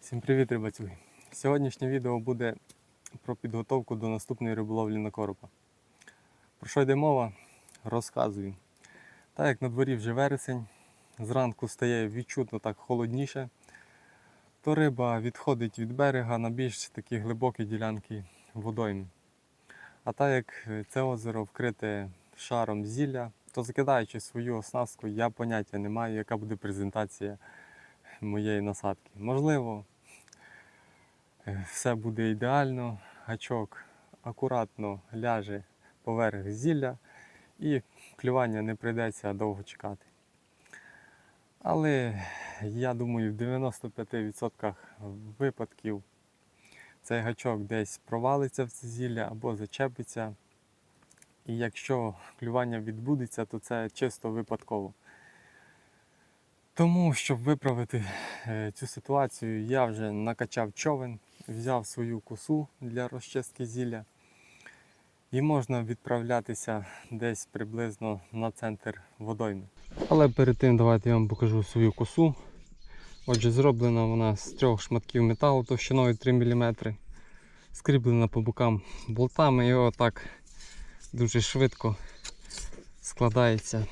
Всім привіт, рибацюги! Сьогоднішнє відео буде про підготовку до наступної риболовлі на коропа. Про що йде мова? Розказую. Так як на дворі вже вересень, зранку стає відчутно так холодніше, то риба відходить від берега на більш такі глибокі ділянки водойми. А так як це озеро вкрите шаром зілля, то закидаючи свою оснастку, я поняття не маю, яка буде презентація моєї насадки. Можливо, все буде ідеально, гачок акуратно ляже поверх зілля і клювання не прийдеться довго чекати. Але я думаю, в 95% випадків цей гачок десь провалиться в це зілля або зачепиться. І якщо клювання відбудеться, то це чисто випадково. Тому, щоб виправити е, цю ситуацію, я вже накачав човен, взяв свою косу для розчистки зілля. І можна відправлятися десь приблизно на центр водойми. Але перед тим давайте я вам покажу свою косу. Отже, зроблена вона з трьох шматків металу товщиною 3 мм. Скріплена по бокам болтами і отак дуже швидко складається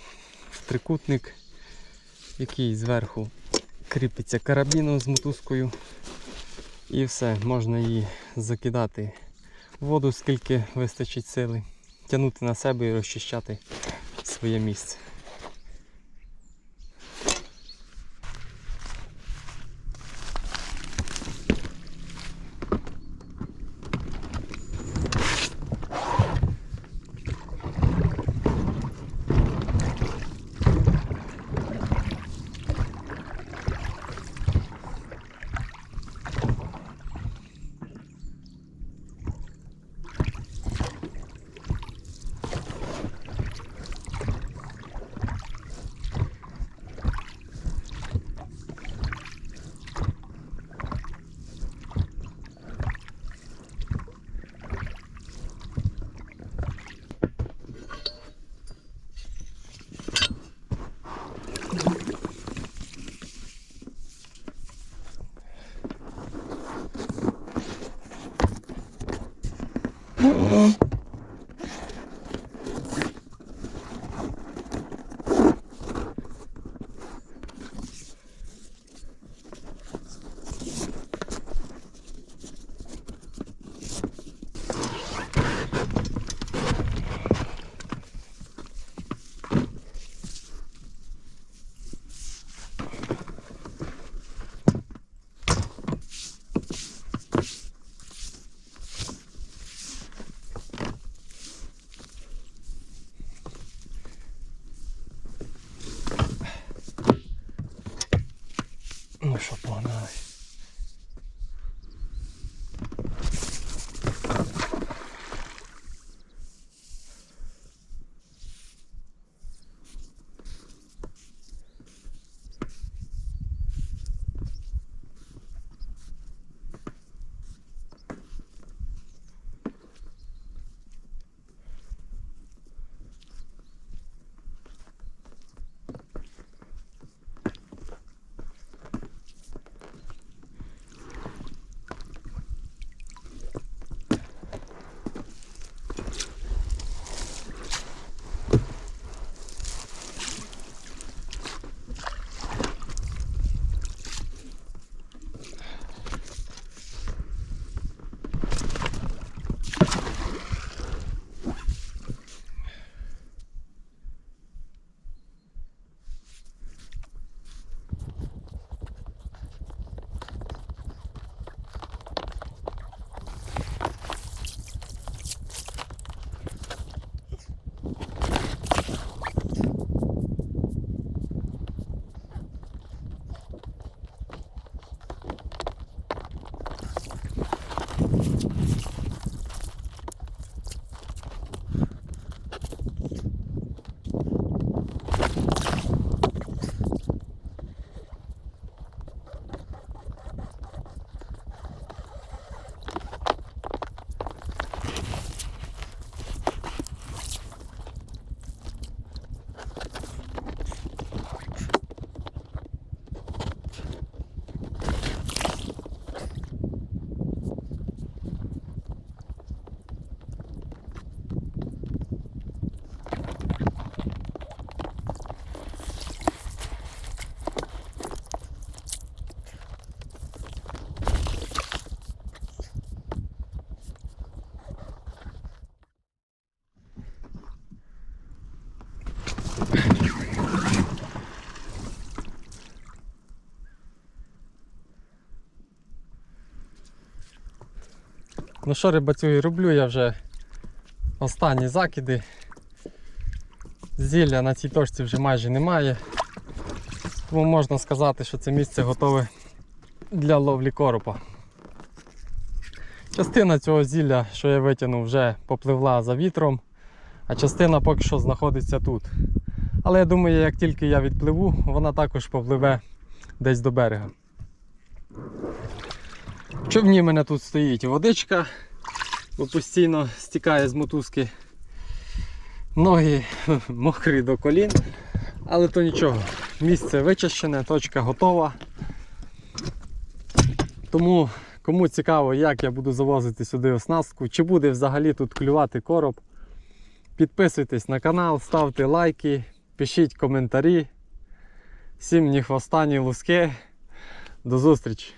в трикутник, який зверху кріпиться карабіном з мотузкою. І все, можна її закидати в воду, скільки вистачить сили, тягнути на себе і розчищати своє місце. Ungeschoben, nein. Ну що, рибацюги, роблю я вже останні закиди. Зілля на цій точці вже майже немає. Тому можна сказати, що це місце готове для ловлі коропа. Частина цього зілля, що я витягнув, вже попливла за вітром, а частина поки що знаходиться тут. Але я думаю, як тільки я відпливу, вона також попливе десь до берега. В човні мене тут стоїть водичка, бо постійно стікає з мотузки. Ноги мокрі до колін, але то нічого. Місце вичищене, точка готова. Тому кому цікаво, як я буду завозити сюди оснастку, чи буде взагалі тут клювати короб, підписуйтесь на канал, ставте лайки, пишіть коментарі. Всім ні хвоста, ні луски. До зустрічі!